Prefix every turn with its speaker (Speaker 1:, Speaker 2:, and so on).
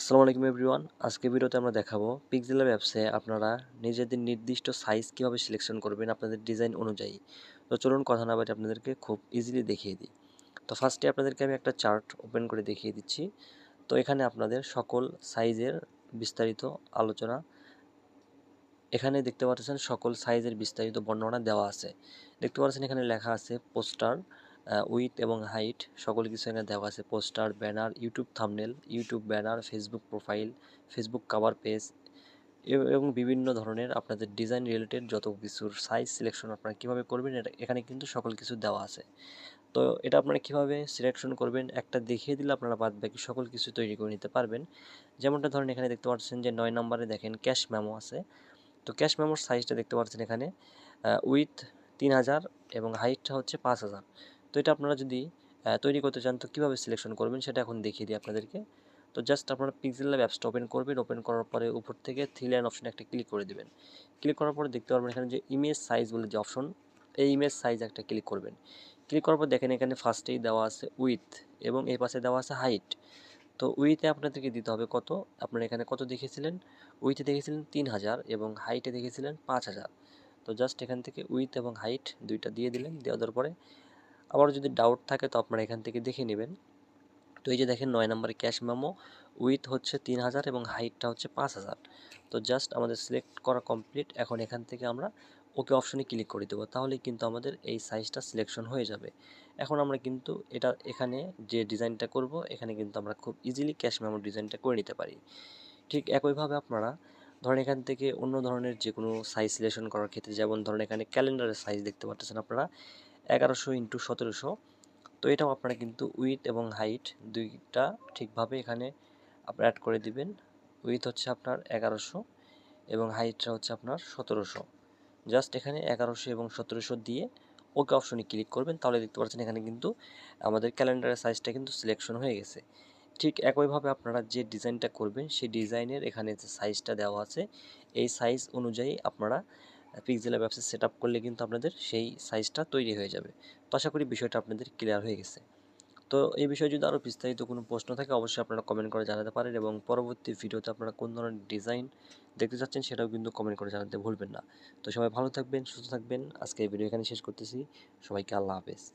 Speaker 1: আসসালামু আলাইকুম এভরিওয়ান। আজকে ভিডিওতে আমরা দেখাবো পিক্সেলের অ্যাপসে আপনারা নিজেদের নির্দিষ্ট সাইজ কীভাবে সিলেকশন করবেন আপনাদের ডিজাইন অনুযায়ী। তো চলুন কথা না বাটে আপনাদেরকে খুব ইজিলি দেখিয়ে দিই। তো ফার্স্টে আপনাদেরকে আমি একটা চার্ট ওপেন করে দেখিয়ে দিচ্ছি। তো এখানে আপনাদের সকল সাইজের বিস্তারিত আলোচনা। এখানে দেখতে পাচ্ছেন সকল সাইজের বিস্তারিত বর্ণনা দেওয়া আছে। দেখতে পাচ্ছেন এখানে লেখা আছে পোস্টার উইথ এবং হাইট সকল কিছু এখানে দেওয়া আছে। Poster, banner, YouTube thumbnail, YouTube banner, Facebook profile, Facebook cover page এবং বিভিন্ন ধরনের আপনাদের ডিজাইন রিলেটেড যত কিছুর সাইজ সিলেকশন আপনারা কীভাবে করবেন, এটা এখানে কিন্তু সকল কিছু দেওয়া আছে। তো এটা আপনারা কীভাবে সিলেকশন করবেন, একটা দেখিয়ে দিলে আপনারা বাদ বাকি সকল কিছু তৈরি করে নিতে পারবেন। যেমনটা ধরেন এখানে দেখতে পাচ্ছেন যে নয় নম্বরে দেখেন ক্যাশ মেমো আছে। তো ক্যাশ মেমোর সাইজটা দেখতে পাচ্ছেন এখানে উইথ তিন হাজার এবং হাইটটা হচ্ছে পাঁচ হাজার। তো এটা আপনারা যদি তৈরি করতে চান, তো কীভাবে সিলেকশন করবেন সেটা এখন দেখিয়ে দিই আপনাদেরকে। তো জাস্ট আপনারা পিক্সেল ল্যাব অ্যাপসটা ওপেন করবেন ওপেন করার পরে উপর থেকে থ্রি লাইন অপশন একটা ক্লিক করে দেবেন। ক্লিক করার পরে দেখতে পারবেন এখানে যে ইমেজ সাইজ বলে যে অপশন এই ইমেজ সাইজ একটা ক্লিক করবেন। ক্লিক করার পর দেখেন এখানে ফার্স্টেই দেওয়া আছে উইথ এবং এই পাশে দেওয়া আছে হাইট তো উইথে আপনাদেরকে দিতে হবে কত? আপনারা এখানে কত দেখেছিলেন? উইথে দেখেছিলেন তিন হাজার এবং হাইটে দেখেছিলেন পাঁচ হাজার। তো জাস্ট এখান থেকে উইথ এবং হাইট দুইটা দিয়ে দিলেন, দেওয়ার পরে আবার যদি ডাউট থাকে তো আপনারা এখান থেকে দেখে নেবেন। তো এই যে দেখেন নয় নম্বরে ক্যাশ মেমো উইথ হচ্ছে তিন হাজার এবং হাইটটা হচ্ছে পাঁচ হাজার। তো জাস্ট আমাদের সিলেক্ট করা কমপ্লিট এখন এখান থেকে আমরা ওকে অপশনে ক্লিক করে দেবো। তাহলে কিন্তু আমাদের এই সাইজটা সিলেকশন হয়ে যাবে। এখন আমরা কিন্তু এটা এখানে যে ডিজাইনটা করব, এখানে কিন্তু আমরা খুব ইজিলি ক্যাশ মেমো ডিজাইনটা করে নিতে পারি। ঠিক একইভাবে আপনারা ধরেন এখান থেকে অন্য ধরনের যে কোনো সাইজ সিলেকশন করার ক্ষেত্রে, যেমন ধরেন এখানে ক্যালেন্ডারের সাইজ দেখতে পাচ্ছেন আপনারা। এগারোশো ইন্টু সতেরোশো। তো এটাও আপনারা কিন্তু উইথ এবং হাইট দুইটা ঠিকভাবে এখানে আপনার অ্যাড করে দিবেন। উইথ হচ্ছে আপনার এগারোশো এবং হাইটটা হচ্ছে আপনার সতেরোশো। জাস্ট এখানে এগারোশো এবং সতেরোশো দিয়ে ওকে অপশনে ক্লিক করবেন, তাহলে দেখতে পাচ্ছেন এখানে কিন্তু আমাদের ক্যালেন্ডারের সাইজটা কিন্তু সিলেকশন হয়ে গেছে। ঠিক একইভাবে আপনারা যে ডিজাইনটা করবেন, সেই ডিজাইনের এখানে যে সাইজটা দেওয়া আছে, এই সাইজ অনুযায়ী আপনারা পিক্সেলের ব্যবসা সেট আপ করলে কিন্তু আপনাদের সেই সাইজটা তৈরি হয়ে যাবে। তো আশা করি বিষয়টা আপনাদের ক্লিয়ার হয়ে গেছে। তো এই বিষয়ে যদি আরও বিস্তারিত কোনো প্রশ্ন থাকে, অবশ্যই আপনারা কমেন্ট করে জানাতে পারেন এবং পরবর্তী ভিডিওতে আপনারা কোন ধরনের ডিজাইন দেখতে চাচ্ছেন সেটাও কিন্তু কমেন্ট করে জানাতে ভুলবেন না। তো সবাই ভালো থাকবেন, সুস্থ থাকবেন। আজকে এই ভিডিও এখানে শেষ করতেছি। সবাইকে আল্লাহ হাফেজ।